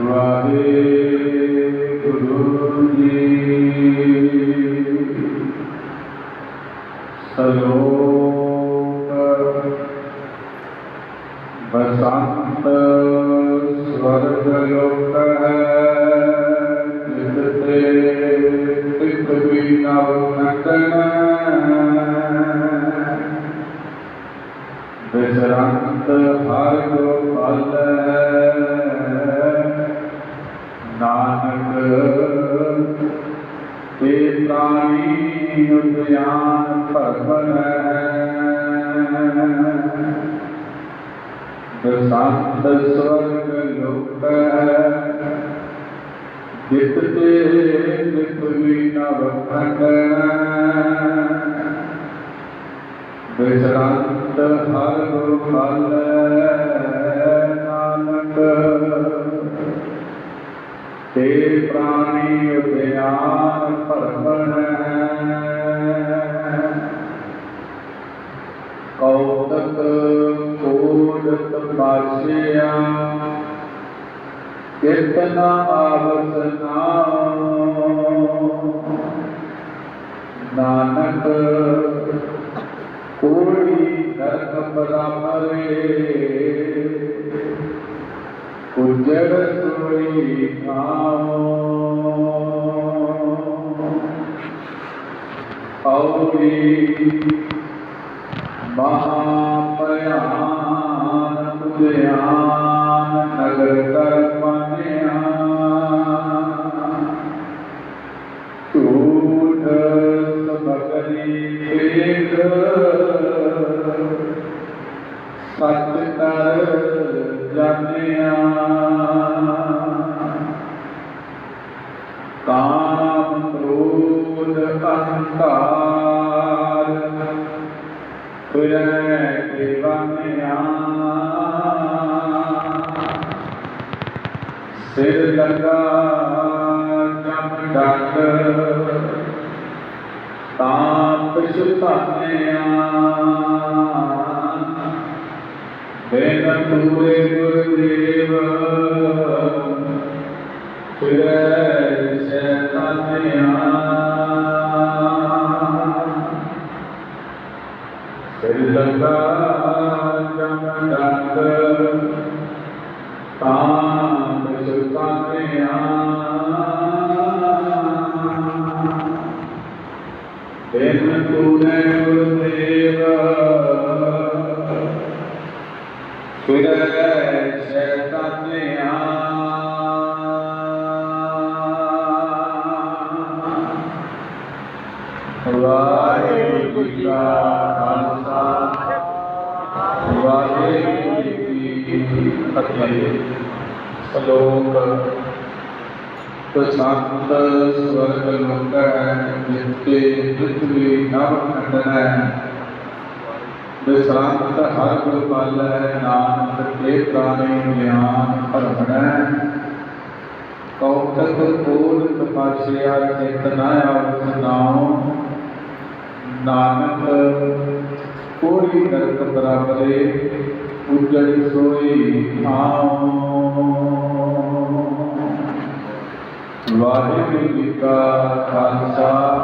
ਵਾਹਿਗੁਰੂ ਜੀ। ਸਲੋਕ ਬਸੰਤ ਸਵਰਗ ਲੋਕ ਹੈ ਜਿਤ ਤਿਤ ਵੀ ਨਵ ਨਟਨ ਬਿਸਰੰਤ ਹਰ ਗੋਪਾਲ ਨਾਨਕ ਤੇ ਪ੍ਰਾਣੀ ਉਦਿਆਨ ਹੈ। ਬਸੰਤ ਸਵਰਗ ਲੋਕ, ਜਿਤ ਤੇ ਜਿਤ ਵੀ ਨਵ ਬਿਸਰੰਤ ਹਰ ਗੋਪਾਲ ਨਾਨਕ। ਤੇ ਪ੍ਰਾਣੀ ਉਦਿਆਨ ਭਰਮਣ। ਕੌਤਕ ਕੋਟ ਪਾਸਿਆ ਕਿਤਨਾ ਆਵਸਨਾ ਨਾਨਕ ਕੋਈ ਨਰਕ ਬਰਾਬਰੇ ਉਜੜ ਸੋਈ ਥਾਉ ਔਰੀ ਮਹਾ ਭਿਆਨ ਤੁਧਿਆਨ ਨਗਰ ਕਰ ਮੰਨਿਆ ਝੂਠ ਕਰ ਜਾਣਿਆ ਕਾਮ ਕ੍ਰੋਧ ਅਹੰਕਾਰ ਫਿਰੈ ਦੇਵਾਨਿਆ ਸਿਰ ਲਗਾ ਜਮ ਡੰਡ ਤਾਪ ਸੁਤਾਨਿਆ ਫਿਰੈ ਸੈਤਾਨਿਆ ਸਿਰ ਲਗਾ ਜਮ ਵਾਹਿਗੁਰੂ ਜੀ ਕਾ ਖਾਲਸਾ, ਵਾਹਿਗੁਰੂ ਜੀ ਕੀ ਫਤਿਹ। ਸ਼ਲੋਕ ਪ੍ਰਸ਼ਾਂਤ ਸਵਰਗ ਲੋਕ ਹੈ ਜਿਤੇ ਪ੍ਰਿਥਵੀ ਨਵ ਖੰਡਨ ਵਿਸਰਾਂਤ ਹਰ ਗੁਰ ਪਾਲ ਹੈ, ਨਾਨਕ ਤੇ ਪ੍ਰਾਣੀ ਗਿਆਨ ਭਰਮਣ ਕੌਤਕ ਕੋਲ ਤਪਾਸਿਆ ਚੇਤਨਾ ਆਵਤ ਨਾਨਕ ਕੋੜੀ ਨਰਕ ਬਰਾਬਰੇ ਉਜੜ ਸੋਈ ਥਾਉ। ਵਾਹਿਗੁਰੂ ਜੀ ਕਾ ਖਾਲਸਾ